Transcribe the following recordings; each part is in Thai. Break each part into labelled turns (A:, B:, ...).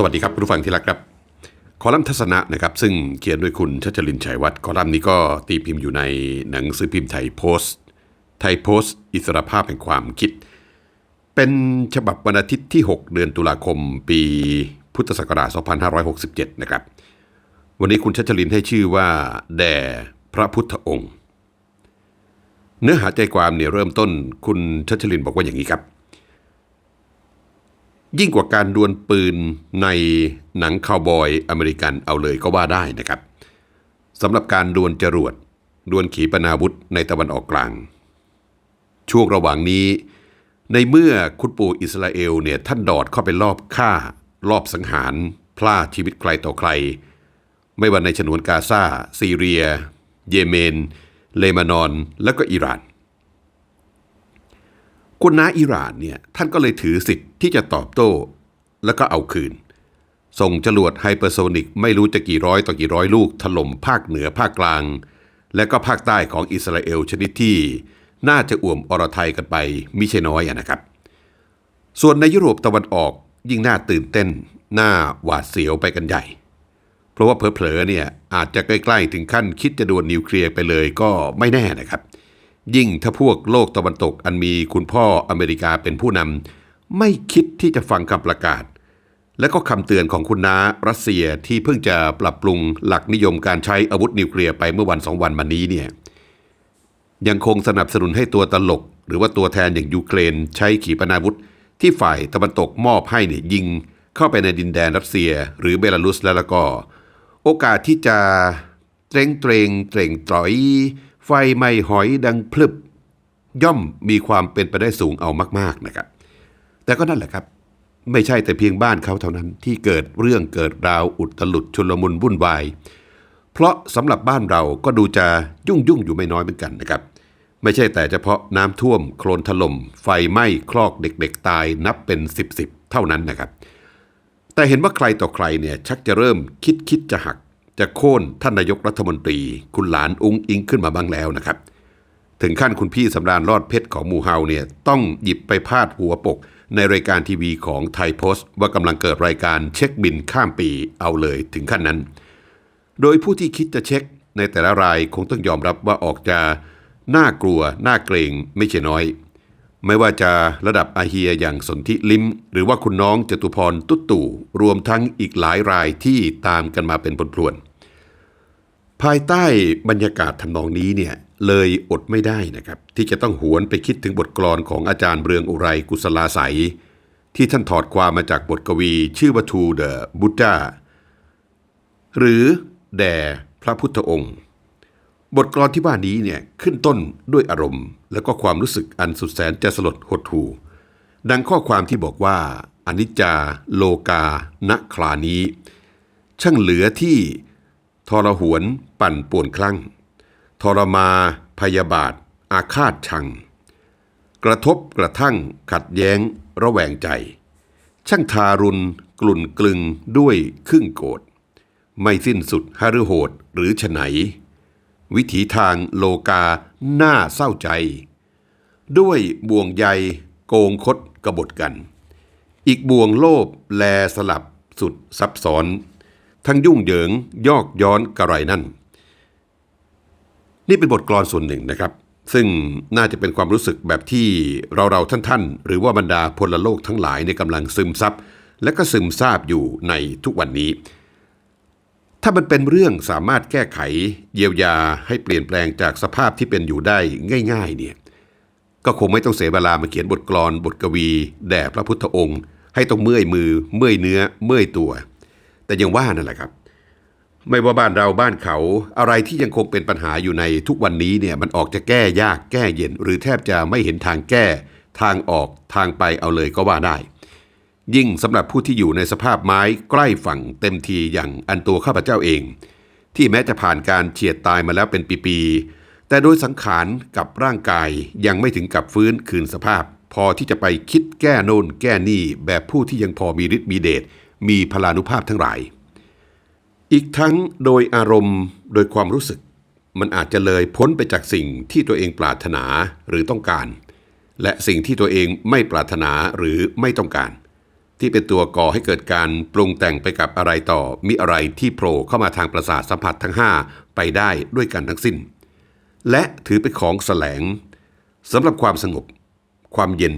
A: สวัสดีครับคุณผู้ฟังที่รักครับ คอลัมน์ทัศนะนะครับ ซึ่งเขียนโดยคุณชัชลินชัยวัฒน์คอลัมน์นี้ก็ตีพิมพ์อยู่ในหนังสือพิมพ์ไทยโพสต์ ไทยโพสต์ อิสรภาพแห่งความคิด เป็นฉบับวันอาทิตย์ที่ 6 เดือนตุลาคม ปีพุทธศักราช 2567 นะครับ วันนี้คุณชัชลินให้ชื่อว่า แด่พระพุทธองค์ เนื้อหาใจความเนี่ยเริ่มต้นคุณชัชลินบอกว่าอย่างนี้ครับ ยิ่งกว่าการดวลปืนในหนังคาวบอยอเมริกันเอาเลยก็ว่าได้นะครับสำหรับการดวลจรวดดวลขีปนาวุธในตะวันออกกลาง ช่วงระหว่างนี้ ในเมื่อคุณปู่อิสราเอลเนี่ยท่านดอดเข้าไปลอบฆ่า รอบสังหาร พล่าชีวิตใครต่อใคร ไม่ว่าในฉนวนกาซาซีเรีย เยเมน เลบานอน และก็อิหร่าน คุณน้าอิหร่านเนี่ยท่านก็เลยถือสิทธิ์ที่จะตอบโต้ แล้วก็เอาคืน ส่งจรวดไฮเปอร์โซนิกไม่รู้จะกี่ร้อยต่อกี่ร้อยลูกถล่มภาคเหนือภาคกลาง และก็ภาคใต้ของอิสราเอลชนิดที่น่าจะอ่วมอรไทยกันไปมิใช่น้อยอะนะครับ ส่วนในยุโรปตะวันออกยิ่งน่าตื่นเต้นน่าหวาดเสียวไปกันใหญ่ เพราะว่าเผลอๆเนี่ยอาจจะใกล้ๆถึงขั้นคิดจะดวลนิวเคลียร์ไปเลยก็ไม่แน่นะครับ ยิ่งถ้าพวกโลกตะวันตกอันมีคุณพ่ออเมริกาเป็นผู้นำไม่คิดที่จะฟังคำประกาศ และก็คำเตือนของคุณน้ารัสเซียที่เพิ่งจะปรับปรุงหลักนิยมการใช้อาวุธนิวเคลียร์ไปเมื่อวันสองวันมานี้เนี่ยยังคงสนับสนุนให้ตัวตลก หรือว่าตัวแทนอย่างยูเครนใช้ขีปนาวุธ ที่ฝ่ายตะวันตกมอบให้เนี่ยยิงเข้าไปในดินแดนรัสเซีย หรือเบลารุสแล้วแล้วก็ โอกาสที่จะเตรงเตรงเตรงตรอย ไฟไหม้หอยดังพลึบ ย่อมมีความเป็นไปได้สูงเอามาก ๆนะครับ แต่ก็นั่นแหละครับ ไม่ใช่แต่เพียงบ้านเขาเท่านั้นที่เกิดเรื่องเกิดราวอุดตลุดชุลมุนวุ่นวาย เพราะสำหรับบ้านเราก็ดูจะยุ่งยุ่งอยู่ไม่น้อยเหมือนกันนะครับ ไม่ใช่แต่เฉพาะน้ำท่วม โคลนถล่มไฟไหม้คลอกเด็กๆ ตายนับเป็นสิบสเท่านั้นนะครับ แต่เห็นว่าใครต่อใครเนี่ยชักจะเริ่มคิดคิดจะหัก จะโค่นท่านนายกรัฐมนตรี คุณหลานอุ้งอิงขึ้นมาบ้างแล้วนะครับ ถึงขั้นคุณพี่สำราญรอดเพชรของหมูเฮาเนี่ยต้องหยิบไปพาดหัวปก ในรายการทีวีของไทยโพสต์ ว่ากำลังเกิดรายการเช็คบินข้ามปีเอาเลยถึงขั้นนั้น โดยผู้ที่คิดจะเช็คในแต่ละรายคงต้องยอมรับว่าออกจะน่ากลัวน่าเกรงไม่ใช่น้อย ไม่ว่าจะระดับอาเฮียอย่างสนธิลิมหรือว่าคุณน้องจตุพรตุ๊ตู่รวมทั้งอีกหลายรายที่ตามกันมาเป็นพลวน ภายใต้บรรยากาศทำนองนี้เนี่ยเลยอดไม่ได้นะครับ ที่จะต้องหวนไปคิดถึงบทกลอนของอาจารย์เรืองอุไรกุศลาใสที่ท่านถอดความมาจากบทกวี ชื่อว่า To the Buddha หรือแด่พระพุทธองค์ บทกลอนที่ว่านี้เนี่ยขึ้นต้นด้วยอารมณ์ และก็ความรู้สึกอันสุดแสนจะสลดหดหู่ดังข้อความที่บอกว่าอนิจจาโลกาณคลานี้ ช่างเหลือที่ทรหวน ปั่นป่วนคลั่ง ทรมาพยาบาท อาฆาตชัง กระทบกระทั่งขัดแย้ง ระแวงใจ ช่างทารุณกลุ่นกลึงด้วยครึ่งโกรธไม่สิ้นสุดหฤโหดหรือฉไหน วิถีทางโลกาหน้าเศร้าใจ ด้วยบ่วงใยโกงคดกบฏกัน อีกบ่วงโลภแลสลับสุดซับซ้อน ทั้งยุ่งเหยิงยอกย้อนกระไรนั่น นี่เป็นบทกลอนส่วนหนึ่งนะครับ ซึ่งน่าจะเป็นความรู้สึกแบบที่เราเราๆท่านๆ หรือว่าบรรดาพลโลกทั้งหลายในกำลังซึมซับและก็ซึมซาบอยู่ในทุกวันนี้ ถ้ามันเป็นเรื่องสามารถแก้ไข เยียวยาให้เปลี่ยนแปลงจากสภาพที่เป็นอยู่ได้ง่าย ๆ เนี่ยก็คงไม่ต้องเสียเวลามาเขียนบทกลอนบทกวี แด่พระพุทธองค์ ให้ต้องเมื่อยมือ เมื่อยเนื้อ เมื่อยตัว แต่ยังว่านั่นแหละครับ ไม่ว่าบ้านเราบ้านเขาอะไรที่ยังคงเป็นปัญหาอยู่ในทุกวันนี้เนี่ยมันออกจะแก้ยากแก้เย็น หรือแทบจะไม่เห็นทางแก้ ทางออกทางไปเอาเลยก็ว่าได้ ยิ่งสำหรับผู้ที่อยู่ในสภาพไม้ใกล้ฝั่งเต็มทีอย่างอันตัวข้าพเจ้าเอง ที่แม้จะผ่านการเฉียดตายมาแล้วเป็นปีๆแต่โดยสังขารกับร่างกายยังไม่ถึงกับฟื้นคืนสภาพ พอที่จะไปคิดแก้โน่นแก้นี่แบบผู้ที่ยังพอมีฤทธิ์มีเดชมีพลานุภาพทั้งหลาย อีกทั้งโดยอารมณ์โดยความรู้สึก มันอาจจะเลยพ้นไปจากสิ่งที่ตัวเองปรารถนาหรือต้องการ และสิ่งที่ตัวเองไม่ปรารถนาหรือไม่ต้องการ ที่เป็นตัวก่อให้เกิดการปรุงแต่งไปกับอะไรต่อมีอะไรที่โผล่เข้ามาทางประสาทสัมผัสทั้ง 5 ไปได้ด้วยกันทั้งสิ้น และถือเป็นของแสลงสำหรับความสงบ ความเย็น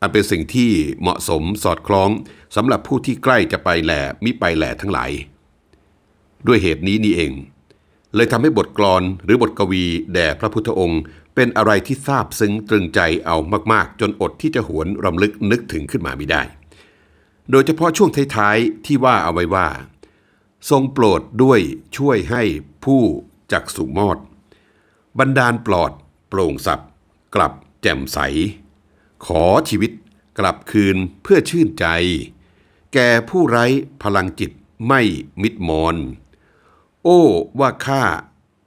A: อันเป็นสิ่งที่เหมาะสมสอดคล้องสำหรับผู้ที่ใกล้จะไปแหล่มิไปแหล่ทั้งหลาย ด้วยเหตุนี้นี่เอง เลยทำให้บทกลอนหรือบทกวี แด่พระพุทธองค์ เป็นอะไรที่ซาบซึ้งตรึงใจเอามากๆ จนอดที่จะหวนรำลึกนึกถึงขึ้นมาไม่ได้ โดยเฉพาะช่วงท้ายๆที่ว่าเอาไว้ว่า ทรงโปรดด้วยช่วยให้ผู้จักสุมอดบันดาลปลอด โปร่งสับกลับแจ่มใส ขอชีวิตกลับคืนเพื่อชื่นใจ แก่ผู้ไร้พลังจิตไม่มิดมอน โอ้ว่าข้า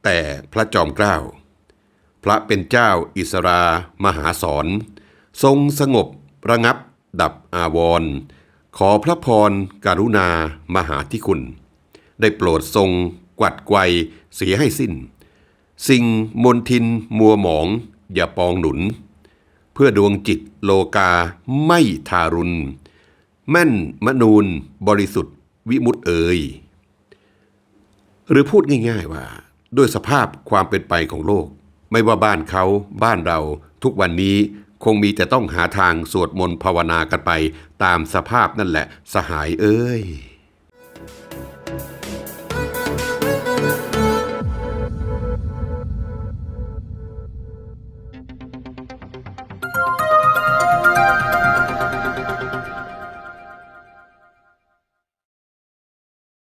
A: แต่พระจอมเกล้า พระเป็นเจ้าอิสรามหาสอนทรงสงบระงับดับอาวรณ์ขอพระพรกรุณามหาธิคุณ ได้โปรดทรงกวัดไกวเสียให้สิ้น สิ่งมนทินมัวหมองอย่าปองหนุน เพื่อดวงจิตโลกาไม่ทารุณ แม่นมนูนบริสุทธิ์วิมุตเอ่ย หรือพูดง่าย ๆว่า ด้วยสภาพความเป็นไปของโลก ไม่ว่าบ้านเขาบ้านเราทุกวันนี้คงมีแต่ต้องหาทางสวดมนต์ภาวนากันไป ตามสภาพนั่นแหละ สหายเอ้ย